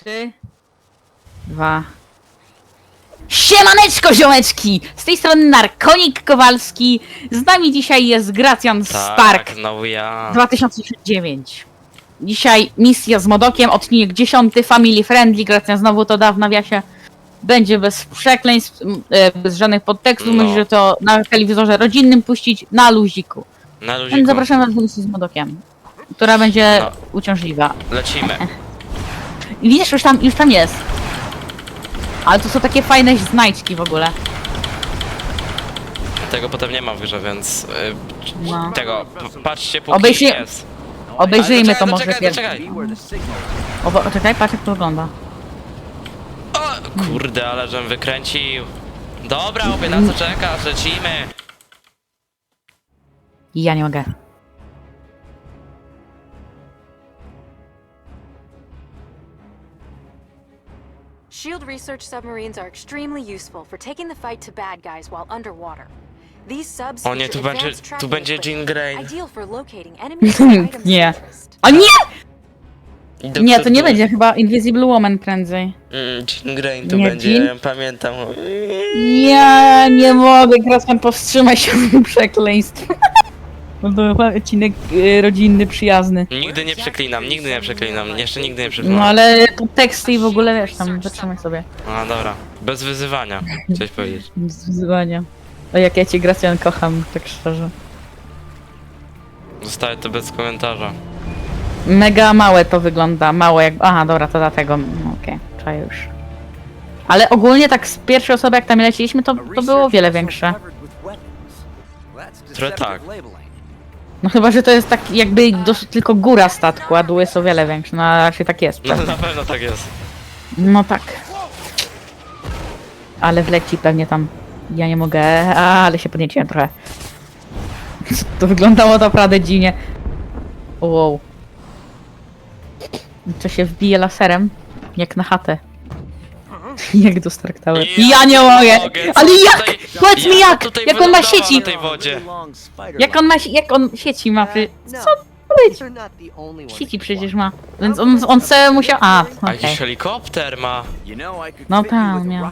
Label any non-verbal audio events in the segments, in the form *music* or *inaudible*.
Trzy, dwa. Siemaneczko, ziomeczki! Z tej strony Narkonik Kowalski. Z nami dzisiaj jest Gracjan Stark Tak, znowu ja. 2009. Dzisiaj misja z Modokiem, odcinek 10, Family Friendly. Gracjan znowu to da w nawiasie. Będzie bez przekleństw, m, e, bez żadnych podtekstów. No. Myślę, że to na telewizorze rodzinnym puścić na luziku. Na luziku. zapraszamy was do misji z Modokiem, która będzie No. uciążliwa. Lecimy. Widzisz, już tam, już tam jest. Ale to są takie fajne znajdźki w ogóle. Tego potem nie ma w grze, więc... y, No. Tego, p- patrzcie póki Obejrzyj- jest. Obejrzyjmy Ale to może doczekaj, pierwszy. doczekaj. O, bo- czekaj, patrz jak to wygląda. O, kurde, ale żem wykręcił. Dobra, obie na co czekasz, lecimy. Ja nie mogę. Shield research submarines are extremely useful for taking the fight to bad guys while underwater. These subs O nie, tu będzie, tu będzie Jean Grey. Ideal for locating enemies *laughs* and items Nie. interest. O nie! I Nie, to nie będzie chyba Invisible Woman prędzej. Mm, Jean Grey to Nie, będzie, Jean? ja pamiętam. Ja nie mogę, Gracjan powstrzymaj się od przekleństw. *laughs* No to chyba odcinek y, rodzinny, przyjazny. Nigdy nie przeklinam, nigdy nie przeklinam, jeszcze nigdy nie przeklinam. No ale teksty i w ogóle wiesz, tam wytrzymaj sobie. A dobra, bez wyzywania, coś powiedzieć. Z wyzwania. O jak ja cię Gracjan kocham, tak szczerze. Zostaje to bez komentarza. Mega małe to wygląda, małe jak... Aha, dobra, to dlatego, no, okej, czaję już. Ale ogólnie tak z pierwszej osoby jak tam leciliśmy, to, to było o wiele większe. Trochę tak. No chyba, że to jest tak jakby dos- tylko góra statku, a dół jest o wiele większy, no a raczej tak jest. No na pewno tak jest. No tak. Ale wleci pewnie tam. Ja nie mogę, a, ale się podnieciłem trochę. *laughs* To wyglądało naprawdę dziwnie. Wow. To się wbije laserem, jak na chatę. *laughs* Jak do Stark Tower. Ja nie mogę! co Ale jak? tutaj- Powiedz mi jak! tutaj Jak on ma sieci! na tej wodzie. Jak on ma, si- jak on sieci ma? Przy... Co to być? Sieci przecież ma. Więc on, on sobie musiał... A, A okej. jakiś helikopter ma. No tam, miał.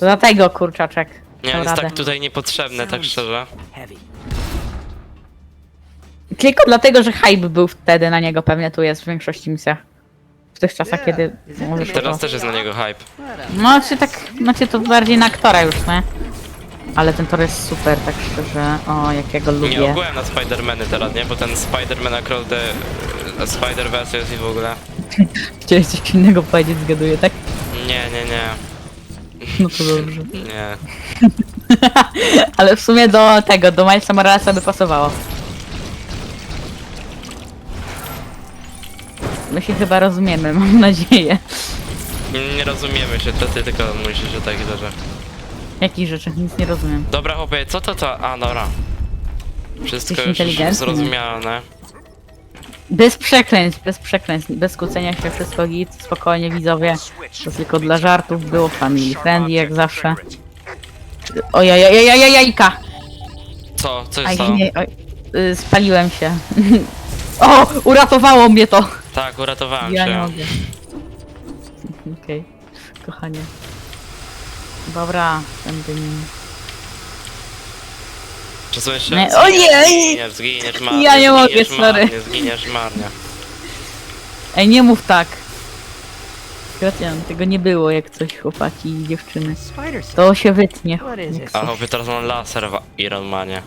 Dlatego kurczaczek. Nie, dał jest radę. tak tutaj niepotrzebny, tak szczerze. Tylko dlatego, że hype był wtedy na niego, pewnie tu jest w większości misjach. W tych czasach, kiedy możesz Teraz to... też jest na niego hype. No, czy tak, znaczy to bardziej na aktora już, nie? Ale ten tor jest super, tak szczerze. O, jak ja go Nie lubię. ogółem na Spidermany teraz, nie? Bo ten Spiderman Across the e, Spider-Verse jest i w ogóle. *laughs* Chciałeś coś innego powiedzieć, zgaduję, tak? Nie, nie, nie. No to dobrze. Nie. *laughs* Ale w sumie do tego, do Milesa Moralesa by pasowało. My się chyba rozumiemy, *laughs* mam nadzieję. Nie rozumiemy się, to ty tylko myślisz, że tak dobrze. Jakich rzeczy? Nic nie rozumiem. Dobra, chłopie, co to to? A, dobra. Wszystko Jesteś już inteligentny. zrozumiane. Bez przekleństw, bez przekleństw, bez kłócenia się, wszystko git, spokojnie widzowie. To tylko dla żartów było family friendly jak zawsze. Ojajajajajajajka! Co? Co się Aj, stało? nie, oj, y, spaliłem się. *laughs* o, uratowało mnie to! Tak, uratowałem Ja nie cię. mogę. *laughs* Okej, kochanie. Dobra, będę nim. Czy jeszcze? Nie, Zginiesz, ojej! Zginiesz, zginiesz marnie. Ja nie mogę, zginiesz sorry. Marnie, zginiesz marnie. Ej, nie mów tak! Gracjan, tego nie było jak coś chłopaki i dziewczyny. To się wytnie. What is it? A chłopie, teraz mam laser w Iron Manie.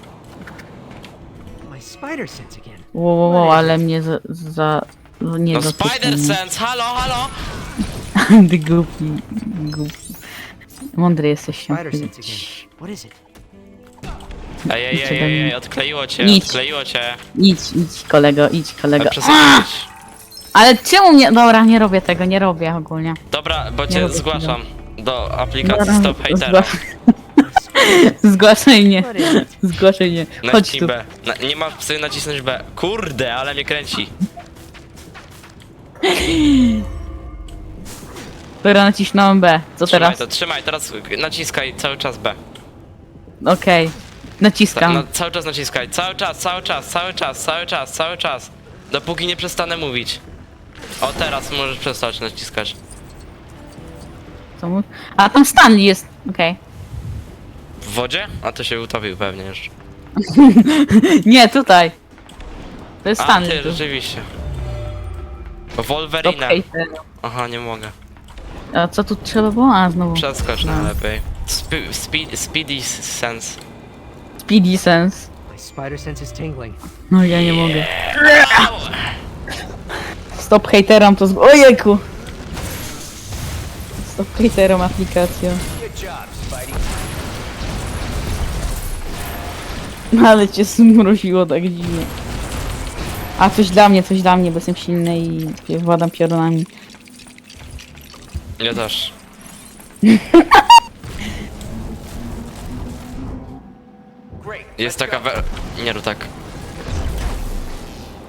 My spider sense again. Wow, wow, wow, ale mnie za... za nie No dotyczy Spider. Sense, halo, halo! *laughs* Ty głupi, głupi. Mądry jesteś się. Spider sense again. What is it? Ej, ej, ej, ej, ej, odkleiło cię, Nic. odkleiło cię. Idź, idź kolego, idź kolego. Ale. Ale czemu mnie... Dobra, nie robię tego, nie robię ogólnie. Dobra, bo Nie cię lubię zgłaszam do aplikacji Dobra, Stop Hatera. zgła- *laughs* Zgłaszaj mnie, What is it? zgłaszaj mnie. Chodź Naciśnij tu. B. Na, nie masz sobie nacisnąć B. Kurde, ale mnie kręci. Dobra, nacisnąłem B. Co Trzymaj teraz? to, trzymaj, teraz naciskaj cały czas B. Okej. Ta, Naciskam. no, cały czas naciskaj, cały czas, cały czas, cały czas, cały czas, cały czas. Dopóki nie przestanę mówić. O, teraz możesz przestać naciskać. Co mu... A tam Stanley jest. Okej. W wodzie? A to się utopił pewnie jeszcze. *laughs* Nie, tutaj. To jest A, Stanley. ty, tu. rzeczywiście. Wolverine. Aha, nie mogę. A co tu trzeba było? A, znowu. Przeskocz No. najlepiej. Sp speed, speedy sense. Speedy sense. My spider sense is tingling. No ja nie mogę. Stop haterom to z... Ojejku! Stop haterom aplikacją. Ale cię zmroziło tak dziwnie. A coś dla mnie, coś dla mnie, bo jestem silny i władam piorunami. Ja też. Jest taka wer... Nie rób tak.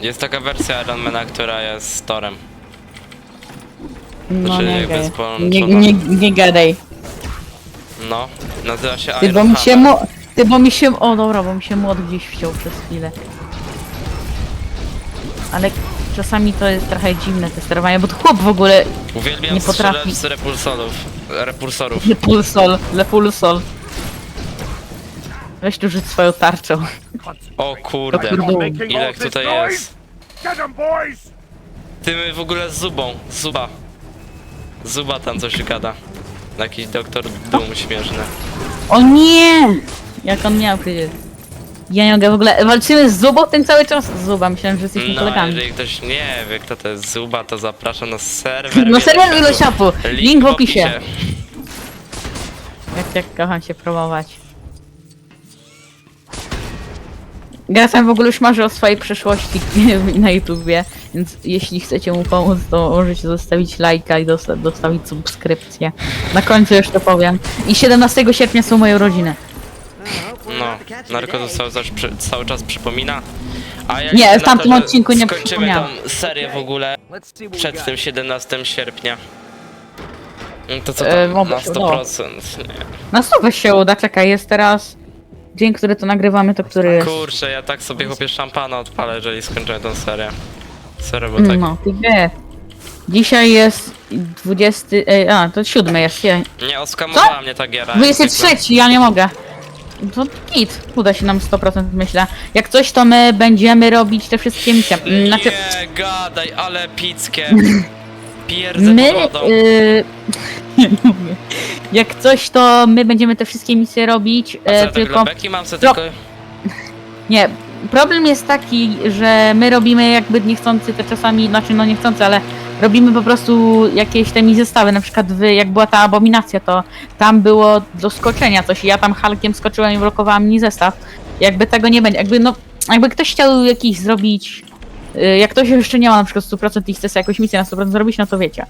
Jest taka wersja Ironmana, która jest Torem. No Znaczy, nie jakby gadaj. Nie, nie, nie gadaj. No, nazywa się Ty, bo Iron mi się Hammer. mu... Ty, bo mi się... O dobra, bo mi się młot gdzieś wciął przez chwilę. Ale czasami to jest trochę dziwne te sterowanie, bo to chłop w ogóle Uwielbiam nie potrafi. strzelać z repulsorów. Repulsorów. *laughs* Lepulsol, lepulsol. Weź tu rzuć swoją tarczą. O kurde. Ile ich tutaj jest? Ty my w ogóle z Zubą. Zuba. Zuba tam coś gada. Jakiś doktor Doom śmieszny. O nie! Jak on miał przecież. Ja nie mogę w ogóle. Walczymy z Zubą ten cały czas? Zuba, myślałem, że jesteśmy No, kolegami. jeżeli ktoś nie wie kto to jest Zuba, to zapraszam na serwer. *laughs* No serwer Wielosiapu. Wielosiapu. Link w opisie. Jak, jak kocham się promować. Gracem w ogóle już marzy o swojej przyszłości *laughs* na YouTubie, więc jeśli chcecie mu pomóc, to możecie zostawić lajka i dosta dostawić subskrypcję. Na końcu to powiem. I 17 sierpnia są moje urodziny. No, Narko to cały, czas przy, cały czas przypomina. A ja Nie, w na tamtym to, że odcinku nie Skończymy przypomniałam. tą serię w ogóle przed tym 17 sierpnia. No To co E, tam, mogę na się 100%. Nie. Na stówę się uda, czekaj, jest teraz dzień, który to nagrywamy, to który jest? Kurczę, ja tak sobie chłopie szampana odpalę, jeżeli skończymy tę serię. Serio, bo tak... No, ty wie. Dzisiaj jest 20, e, a, to 7 jest, nie, Nie, oskamowała mnie ta giera. 23, ja nie mogę. To git, uda się nam 100% myślę. Jak coś, to my będziemy robić te wszystkie misje. Znaczy, Nie, gadaj, ale pickie. *laughs* Pierdzę my... Y... *laughs* nie. Jak coś, to my będziemy te wszystkie misje robić, A co, e, ja tak tylko... dla beki mam Pro- tylko... *laughs* Nie, problem jest taki, że my robimy jakby niechcący te czasami, znaczy no niechcący, ale robimy po prostu jakieś te mi zestawy, na przykład wy, jak była ta abominacja, to tam było do skoczenia coś i ja tam halkiem skoczyłem i blokowałam mi zestaw. Jakby tego nie będzie, jakby no, jakby ktoś chciał jakiś zrobić, y, jak ktoś jeszcze nie ma na przykład 100% i chce sobie jakąś misję na 100% zrobić, no to wiecie.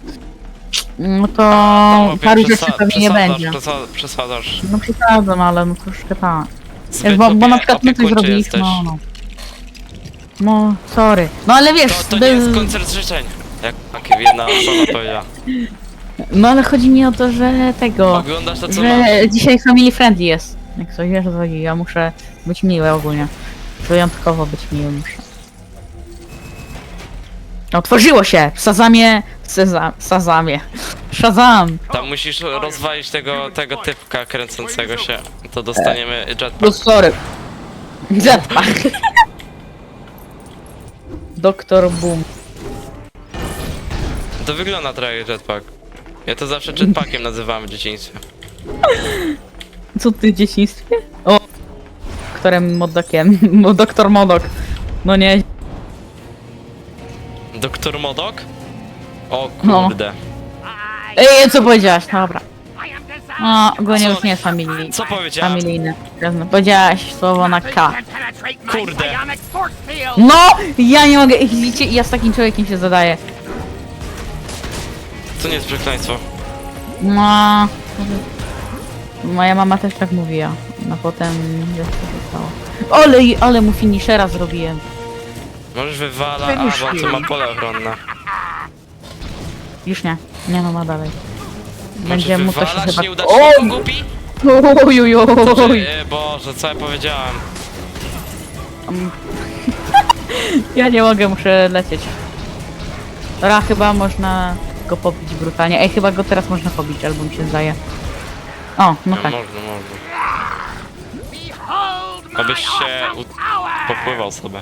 No to No, paru przesa- rzeczy pewnie nie przesadzasz, będzie. przesa- Przesadzasz. No przesadzam, ale no troszkę tak. Zbyt Bo, bo na opie- przykład my coś opiekuńczy zrobiliśmy, jesteś. no, no. No, sorry. No ale wiesz, To, to nie jest koncert życzeń. Jak jak jedna osoba powiedziała. no ale chodzi mi o to, że tego, Oglądasz to co że dzisiaj family friendly jest. Jak coś wiesz, chodzi, ja muszę być miły ogólnie. Wyjątkowo być miły muszę. Otworzyło się! W Sazamie... Sezam... Sazamie. Shazam! Tam musisz rozwalić tego, tego typka kręcącego się. To dostaniemy jetpack. No sorry. Jetpack. *laughs* Doktor Boom. To wygląda trochę jak jetpack. Ja to zawsze jetpackiem *laughs* nazywałem w dzieciństwie. Co ty w dzieciństwie? O! Którym modokiem? *laughs* Mo- Doktor Modok. No nie. Doktor Modok? O No. kurde. Ej, co powiedziałaś? Dobra. No, ogólnie już nie jest familijny. Co powiedziałam? Familijny. Jasne. Powiedziałaś słowo na K. Kurde. No! Ja nie mogę. Widzicie, ja z takim człowiekiem się zadaję. To nie jest przekleństwo. No. Moja mama też tak mówiła. No potem jak to się stało. Ale, ale mu finishera zrobiłem. Możesz wywala, a bo on tu ma pole ochronne. Już nie. Nie no, ma dalej. Możesz Będzie mu to się wywalać chyba... nieudaczniku głupi? Oj, oj, oj. Ej, Boże, co ja powiedziałem? *laughs* Ja nie mogę, muszę lecieć. Dobra, chyba można go pobić brutalnie. Ej, chyba go teraz można pobić, albo mi się zdaje. O, no No, tak. można, można. Abyś się u... popływał sobie.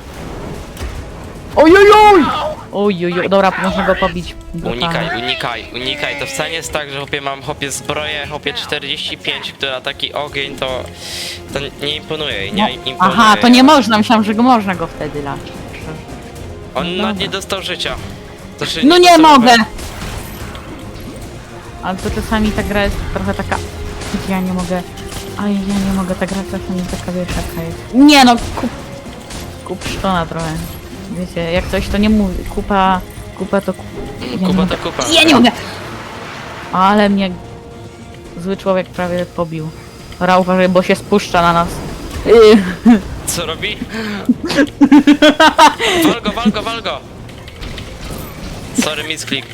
Ojojoj! Ojojoj, dobra, można go pobić. brutalnie. Unikaj, unikaj, unikaj. To wcale nie jest tak, że hopie mam hopie zbroję, hopie 45, która taki ogień to... To nie imponuje jej, nie imponuje No, Aha, to jej. nie można, myślałam, że go można go wtedy lać. On nawet nie dostał życia. Znaczy, No nie dostał- mogę! Ale to czasami ta gra jest trochę taka... Ja nie mogę... Ale ja nie mogę, ta gra czasami taka wiesz jaka jest. Nie no, kup... Kup sztona trochę. Wiecie, jak coś to nie mówi. Kupa... Kupa to... Kup... Ja Kupa mogę. to kupa. Ja nie mogę! Ale mnie... Zły człowiek prawie pobił. Dobra, uważaj, bo się spuszcza na nas. Co robi? *laughs* Wal go, wal go, wal go! Sorry, misklik.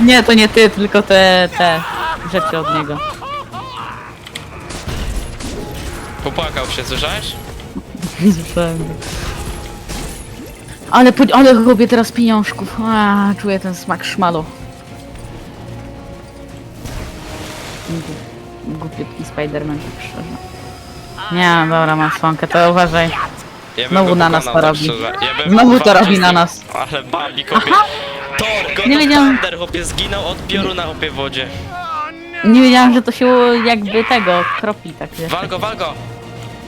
Nie, to nie ty, tylko te... te rzeczy od niego. Popłakał się, słyszałeś? Słyszałem. Ale, po- ale robię teraz pieniążków. A, czuję ten smak szmalu. Głup- Głupiutki Spiderman, tak szczerze. Nie, dobra, mam słonkę, to uważaj. Ja bym Znowu go na nas pokonał, to robi. szczerze. Ja bym Znowu to walczył robi z na nim. nas. Ale Bambi kopie. God Nie wiedziałam. Thunder, chłopie, zginął od pioruna, chłopie, w wodzie. Nie wiedziałam, że to się jakby tego kropi tak wiesz. Wal go, wal go!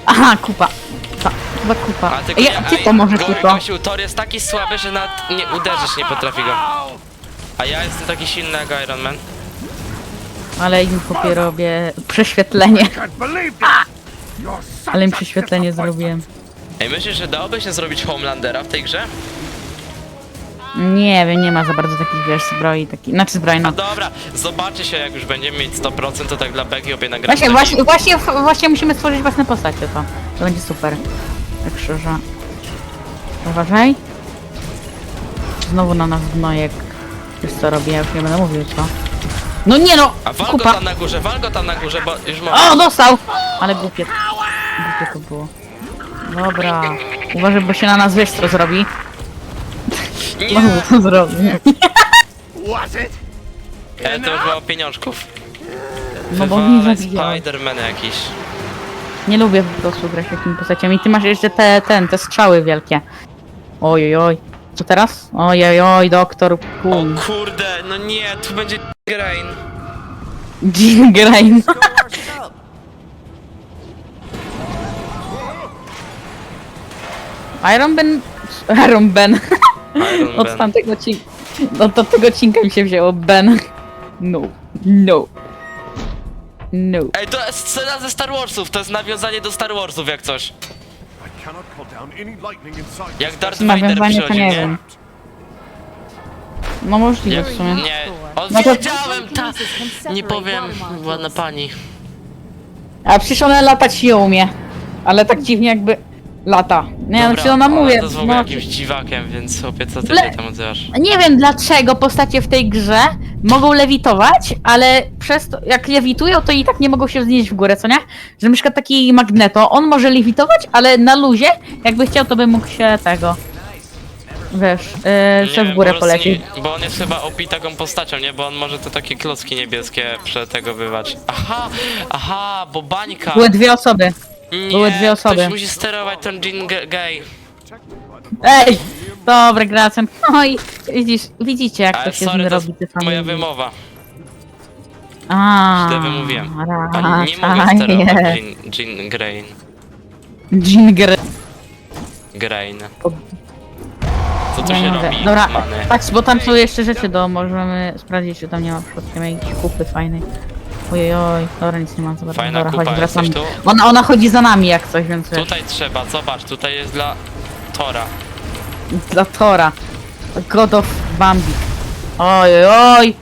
Aha, kupa. Ta, chyba kupa. A tylko Ej, nie, gdzie to może go, kupa? Thor jest taki słaby, że nawet nie uderzyć nie potrafi go. A ja jestem taki silny jak Iron Man. Ale im kupię robię prześwietlenie. Ale im prześwietlenie zrobiłem. Ej, myślisz, że dałoby się zrobić Homelandera w tej grze? Nie wiem, nie ma za bardzo takich wiesz zbroi, taki, znaczy zbroi no. A dobra, zobaczy się jak już będziemy mieć 100%, to tak dla Beki obie nagramy Właśnie, taki- właśnie, właśnie, właśnie musimy stworzyć własne postacie, to, to będzie super. Tak szczerze. Uważaj. Znowu na nas gnojek. Wiesz co robi, ja już nie będę mówił co. No nie no! A wal go Kupa! tam na górze, wal go tam na górze, bo już mogę. O, dostał! Ale głupie. Głupie to było. Dobra. Uważaj, bo się na nas wiesz co zrobi. Znowu to zrobi. Was it? E, to już było pieniążków. No bo Wywalaj zabijał. Spiderman jakiś. Nie lubię po prostu grać takimi postaciami. Ty masz jeszcze te, ten, te strzały wielkie. Oj, oj, oj. Co teraz? Oj, oj, oj, doktor O kurde, no nie, tu będzie Grain. *laughs* Grey. Iron Ben... *laughs* Iron Ben. Iron Od tamtego odcinka... Od, odcinka mi się wzięło Ben. No. No. No. Ej, to jest scena ze Star Warsów, to jest nawiązanie do Star Warsów jak coś. I cannot call down any lightning inside Jak this Darth. Vader Nawiązanie to przychodził, nie nie? wiem. No możliwe w sumie. Nie, No to- ta... Nie powiem, ładna pani. A przecież ona latać nie umie. Ale tak dziwnie jakby lata. Nie wiem, Dobra, czy ona mówi. to jest w ogóle No, jakimś dziwakiem, więc sobie co ty Le- się tam odzywasz? nie wiem dlaczego postacie w tej grze mogą lewitować, ale przez to, jak lewitują, to i tak nie mogą się wznieść w górę, co nie? Że na przykład taki magneto, on może lewitować, ale na luzie, jakby chciał, to by mógł się tego. Wiesz, yy, sobie w wiem, górę po prostu polecieć. Nie, bo on jest chyba OP taką postacią, nie? Bo on może te takie klocki niebieskie przetegowywać. Aha, aha, bo bańka. Były dwie osoby. Były dwie osoby. Ktoś musi sterować ten Jean Gay. Ej! Dobra, Gracem. No i widzisz, widzicie jak Ale to się sorry, to robi. jest te moja familie. wymowa. A, Źle wymówiłem. A nie mogę sterować Jean, Jean Grain. Grey. Grain. Co tu się robi? Dobra, Many. patrz, bo tam są jeszcze rzeczy do, możemy sprawdzić, czy tam nie ma przypadkiem jakiejś kupy fajnej. Ojej, oj, dobra, nic nie ma, zobacz. Fajna dobra, kupa, chodź, wracamy. tu? Ona, ona chodzi za nami jak coś, więc wiesz, Tutaj trzeba, zobacz, tutaj jest dla Tora. dla Tora. God of Bambi. Oj, oj, oj.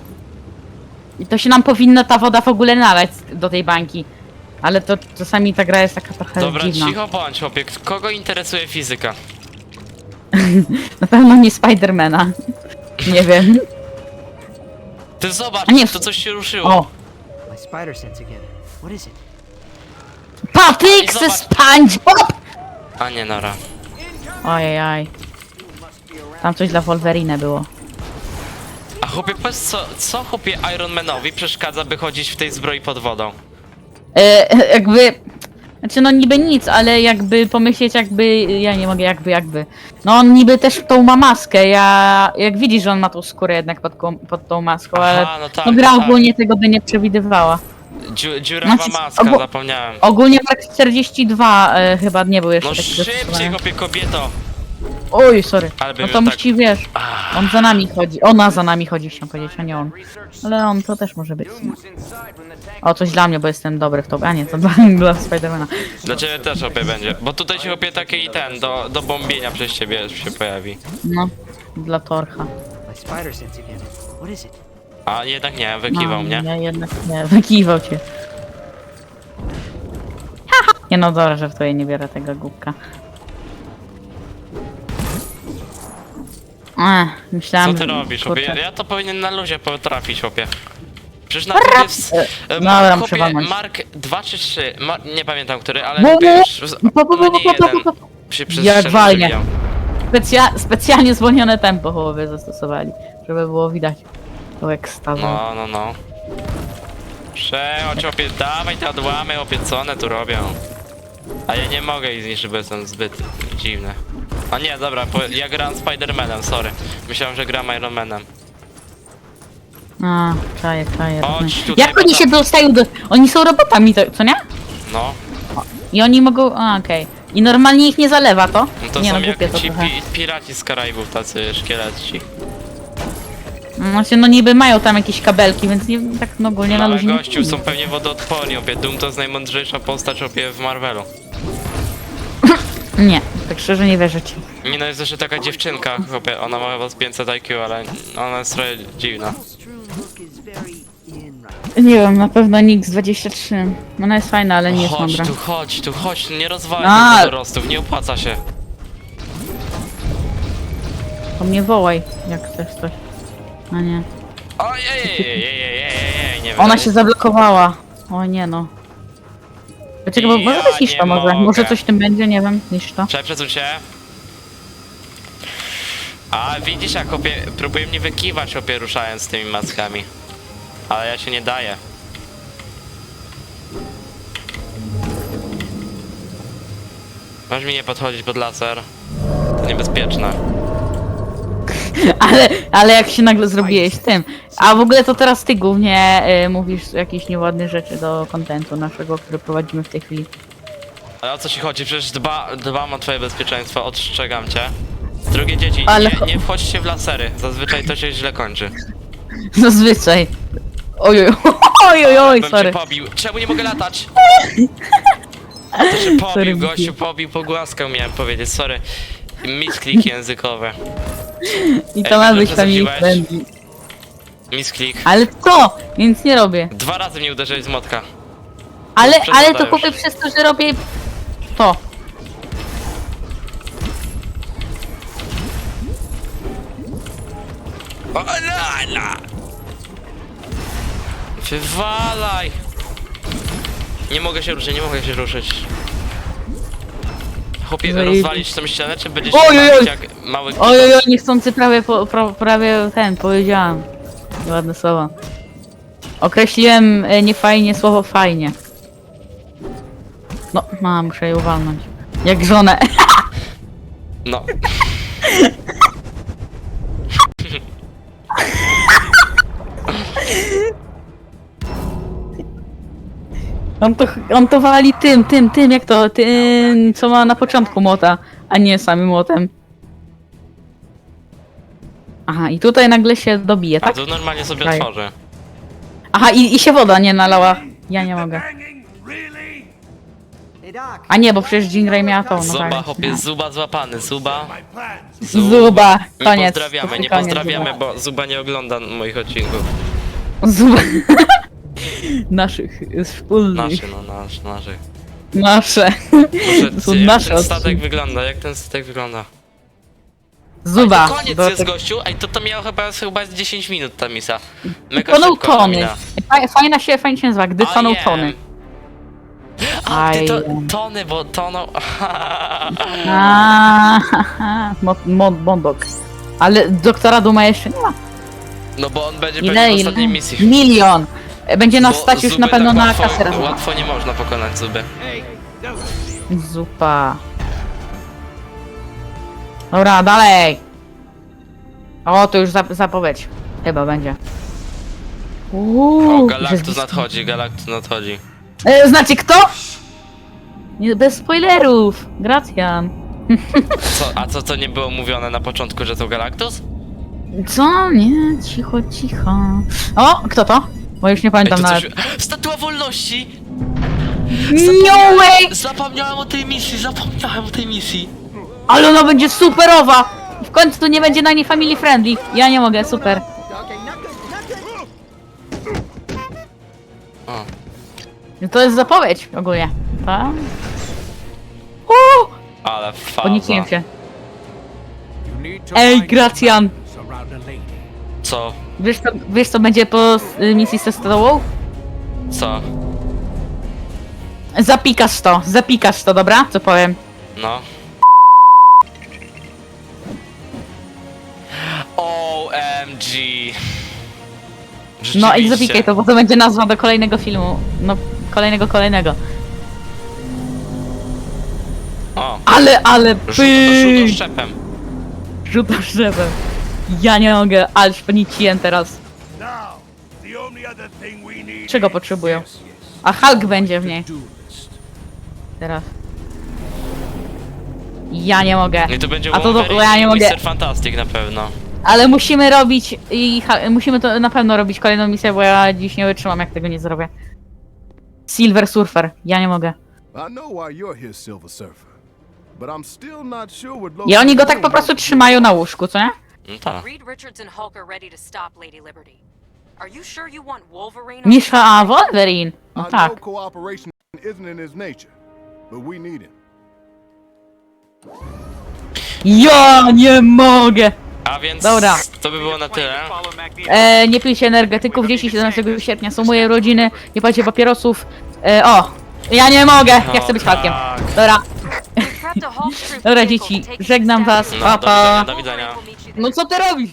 I to się nam powinno ta woda w ogóle nalać do tej bańki. Ale to czasami ta gra jest taka trochę Dobra, dziwna. cicho bądź, chłopie. Kogo interesuje fizyka? *laughs* Na pewno nie Spidermana. Nie wiem. Ty zobacz, A nie, to coś się ruszyło. O, spider sense again. What is it? patyk ze. SpongeBob! A nie, nara. Ojej, Tam coś dla Wolverine było. Chłopie, powiedz co, co chłopie Ironmanowi przeszkadza, by chodzić w tej zbroi pod wodą? E, jakby. Znaczy no niby nic, ale jakby pomyśleć jakby. Ja nie mogę jakby jakby. No on niby też tą ma maskę. Ja. Jak widzisz, że on ma tą skórę jednak pod, ko- pod tą maską, ale. Aha, no tak, no gra no tak. ogólnie tego by nie przewidywała. Dziu, dziurawa Znaczy, maska, obo- zapomniałem. Ogólnie tak 42 e, chyba nie był jeszcze No taki szybciej, dostosowany. chłopie, kobieto! Oj, sorry. Ale bym No to ją tak- musi wiesz. On za nami chodzi. Ona za nami chodzi, chciałem powiedzieć, a nie on. Ale on to też może być. No. O, coś dla mnie, bo jestem dobry w to. A nie, to dla, *laughs* dla Spidermana. Dla ciebie też chłopie będzie. Bo tutaj się chłopie taki ten, do, do bombienia przez ciebie się pojawi. No, dla Torcha. My spider sense again. What is it? A jednak nie, wykiwał no, mnie. Ja jednak nie, *laughs* wykiwał cię. Haha. Nie no, dobra, że w to nie biorę tego głupka. Ech, myślałam... Co ty robisz, chłopie? Ja to powinien na luzie potrafić, chłopie. Przecież na tym jest... E, e, dobra, muszę chłopie, walnąć. Mark 2 czy 3, Ma, nie pamiętam który, ale bu, chłopie już... z- No nie jeden się przez Jak szczerze walnie. Specja specjalnie zwolnione tempo chłopowie zastosowali, żeby było widać tą ekstazę. No, no, no. Przechodź, chłopie, dawaj te odłamy, chłopie, co one tu robią? A ja nie mogę ich zniszczyć, bo jestem zbyt dziwny. A nie, dobra, bo ja gram Spidermanem, sorry. Myślałem, że gram Ironmanem. A, czaję, czaję. Chodź rozumiem. tutaj, Jak bo oni to- się dostają do... Oni są robotami, to, co nie? No, I oni mogą... A, okej. I normalnie ich nie zalewa to? no to nie są no, jak głupie to ci trochę. pi piraci z Karaibów, tacy szkieletci. Znaczy, no niby mają tam jakieś kabelki, więc nie, tak no ogólnie No, na ale nie- gościu są pewnie wodoodporni, obie Doom to jest najmądrzejsza postać obie w Marvelu. Nie, tak szczerze nie wierzę ci. Nie no, jest jeszcze taka dziewczynka, chłopie, ona ma chyba z 500 IQ, ale ona jest trochę dziwna. Nie wiem, na pewno Nix 23. Ona jest fajna, ale nie jest chodź mądra. tu, chodź tu, chodź, nie rozwalaj A. tych wodorostów, nie opłaca się. To mnie wołaj, jak chcesz coś. A nie. Ojej, nie Ona wydaje- się zablokowała. O nie no. Dlaczego? Bo może nie to może. mogę. Może coś w tym będzie, nie wiem. Czekaj, przesuń się. A widzisz jak opie... próbuje mnie wykiwać opie ruszając tymi mackami. Ale ja się nie daję. Masz mi nie podchodzić pod laser. To niebezpieczne. Ale, ale jak się nagle zrobiłeś tym. A w ogóle to teraz ty głównie y, mówisz jakieś nieładne rzeczy do kontentu naszego, który prowadzimy w tej chwili. Ale o co ci chodzi? Przecież dba, dbam o twoje bezpieczeństwo, ostrzegam cię. Drugie dzieci, Ale- nie, nie wchodźcie w lasery. Zazwyczaj to się źle kończy. *laughs* Zazwyczaj. Oj, oj, *laughs* oj, oj, oj Bym sorry. cię pobił. Czemu nie mogę latać? *laughs* To się Sorry, pobił, gościu pobił, pogłaskał miałem powiedzieć, sorry. Miskliki językowe. I Ej, to ma widzę, być że family zabiłeś. friendly. Misklik. Ale co? Nic nie robię. Dwa razy mnie uderzyłeś z motka. Ale, Przesada ale to już. kupię przez to, że robię to. O, la, la. Wywalaj! Nie mogę się ruszyć, nie mogę się ruszyć. Chłopie, Zajebi- rozwalić tą ścianę, czy będziesz się Oj, oj, bawić oj. jak mały Oj, oj, niechcący prawie, po, pro, prawie ten, powiedziałam. Ładne słowo. Określiłem e, niefajnie słowo fajnie. No, no, muszę je uwalnąć. Jak żonę. *laughs* No. *laughs* On to, on to wali tym, tym, tym, jak to, tym, co ma na początku młota, a nie samym młotem. Aha, i tutaj nagle się dobije, A tak? tu normalnie sobie Daję. otworzę. Aha, i, i się woda nie nalała. Ja nie mogę. A nie, bo przecież Jinray miała tą, no Zuba, tak. chłopie, Zuba złapany, Zuba. Zuba, Nie koniec. pozdrawiamy, nie Koniec, pozdrawiamy, bo Zuba nie ogląda moich odcinków. Zuba. *laughs* Naszych, wspólnych. Nasze, no, nasz, naszych. Nasze. Są jak nasze ten statek odcinki. wygląda, jak ten statek wygląda? Zuba. Ej, to koniec jest tak- gościu, ej, to to miało chyba, chyba z 10 minut ta misa. Mega Tonął szybko Tony. mina. Fa- Fajna się, fajnie się nazywa, gdy tonął. Tony. A, ty to. Tony, bo tonął... *laughs* Aaaa, Mo- Mo- Mondok. Ale doktora Duma jeszcze nie ma. No bo on będzie Ile, pewnie w ile? ostatniej misji. Milion. Będzie nas Bo stać już na pewno tak na łatwo, kasę raz. Łatwo nie można pokonać zuby. Zupa. Dobra, dalej. O, to już zap zapowiedź. Chyba będzie. Uuu, O, już Galactus nadchodzi, Galactus nadchodzi. E, znacie kto? Nie, bez spoilerów. Gracjan. Co, a co, to nie było mówione na początku, że to Galactus? Co? Nie, cicho, cicho. O, kto to? Bo już nie Ej, pamiętam to coś... nawet. *laughs* Statua Wolności! No way! Zapomniałem o tej misji, zapomniałem o tej misji. Ale ona będzie superowa! W końcu tu nie będzie na niej family friendly. Ja nie mogę, super. O. To jest zapowiedź ogólnie. Tak? Ale faza. Podnieciłem się. Ej, Gracjan! Co? Wiesz co, wiesz co będzie po y, misji ze stołą? Co? Zapikasz to, zapikasz to, dobra? Co powiem? No. OMG. No i Rzeczywiście. zapikaj to, bo to będzie nazwa do kolejnego filmu. No, kolejnego, kolejnego. O, Ale, ale rzut, rzut szczepem. Rzuta szczepem. Ja nie mogę, ale szponiciłem teraz. Czego potrzebują? A Hulk będzie w niej. Teraz. Ja nie mogę. I to będzie A to do- Wolverine ja nie i mogę. Mr. Fantastic na pewno. Ale musimy robić i ha, musimy to na pewno robić kolejną misję, bo ja dziś nie wytrzymam, jak tego nie zrobię. Silver Surfer, ja nie mogę. I know why you're here, Silver Surfer, but I'm still not sure what I oni go tak po prostu trzymają na łóżku, co nie? No tak. Reed Richards and Hulk are ready to stop Lady Liberty. Are you sure you want Wolverine? on Niż a Wolverine. No I tak. cooperation isn't in his nature, but we need him. Ja nie mogę! A więc Dobra. to by było na tyle. E, nie pijcie energetyków, 10-17 sierpnia są moje rodziny, nie palcie papierosów. E, o! Ja nie mogę! Ja chcę być tak. Dobra, We've prepped a Hulk-proof Dobra, vehicle dzieci, żegnam was, Stanley. No, pa pa. do widzenia, do widzenia. Wolverine will meet you there. No co ty robisz?